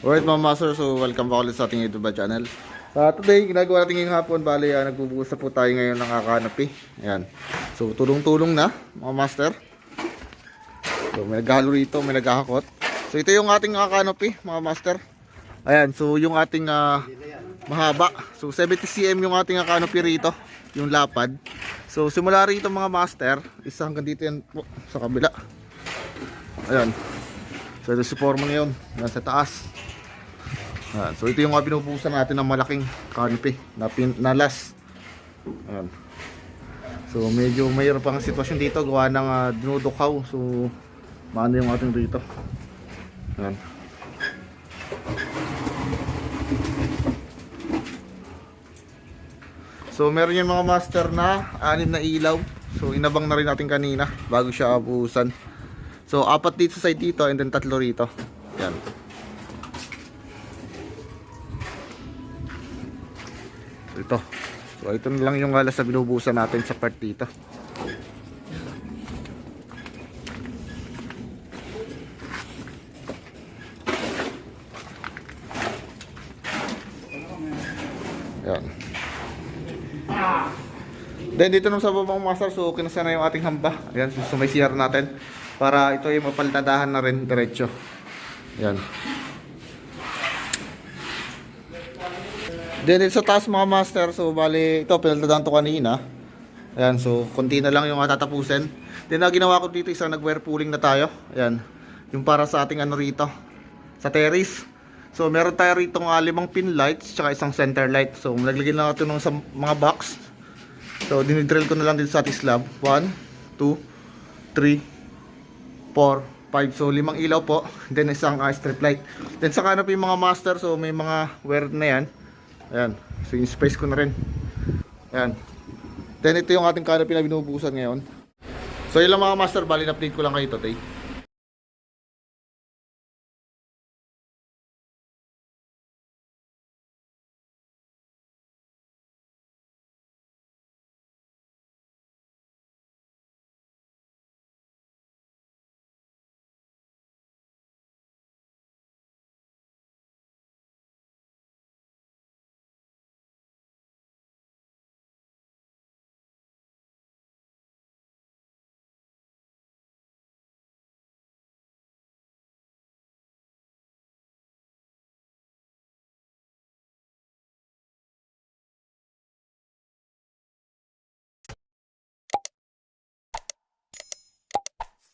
Alright mga master, so welcome back ulit sa ating YouTube channel. Uh, today, ginagawa natin ngayong hapon, bali, uh, nagbubuhos na po tayo ngayon ng kakanopi. Ayan. So, tulong-tulong na, mga master. So, may naghalo rito, may naghahakot. So, ito yung ating kakanopi, mga master. Ayan, so yung ating ah, mahaba. So, 70 cm yung ating kakanopi rito, yung lapad. So, simula rito mga master, isa hanggang dito yan po, sa kabila. Ayan. So, ito si forma na yun, nasa taas. Ayan. So ito yung mga pinupusan natin ng malaking canopy na, pin, na last. Ayan. So medyo mayroon pang sitwasyon dito gawa ng uh, dinudukaw. So maano yung ating dito. Ayan. So meron yung mga master na anim na ilaw. So inabang na rin natin kanina bago siya abusan. So apat dito sa side dito and then tatlo rito. Yan. Ito. So ito na lang yung alas na binubusan natin sa part dito. Yan. Then dito naman sa babang master so kinasa na yung ating hamba. Ayan so, so may CR natin. Para ito ay mapalitadahan na rin diretso. Yan Then dito sa taas mga master, so bali ito pinaltadaan to kanina. Ayan, so konti na lang yung tatapusin. Then na ginawa ko dito isang nag-wire pooling na tayo. Ayan, yung para sa ating ano rito, sa terrace. So meron tayo rito ng uh, limang pin lights, tsaka isang center light. So naglagay lang natin ng sa mga box. So dinidrill ko na lang dito sa ating slab. 1, 2, 3, 4, 5. So limang ilaw po. Then isang uh, strip light. Then sa canopy mga master, so may mga wire na yan. Ayan. So yung space ko na rin. Ayan. Then ito yung ating canopy na binubusan ngayon. So yun lang mga master, bali na update ko lang kayo today.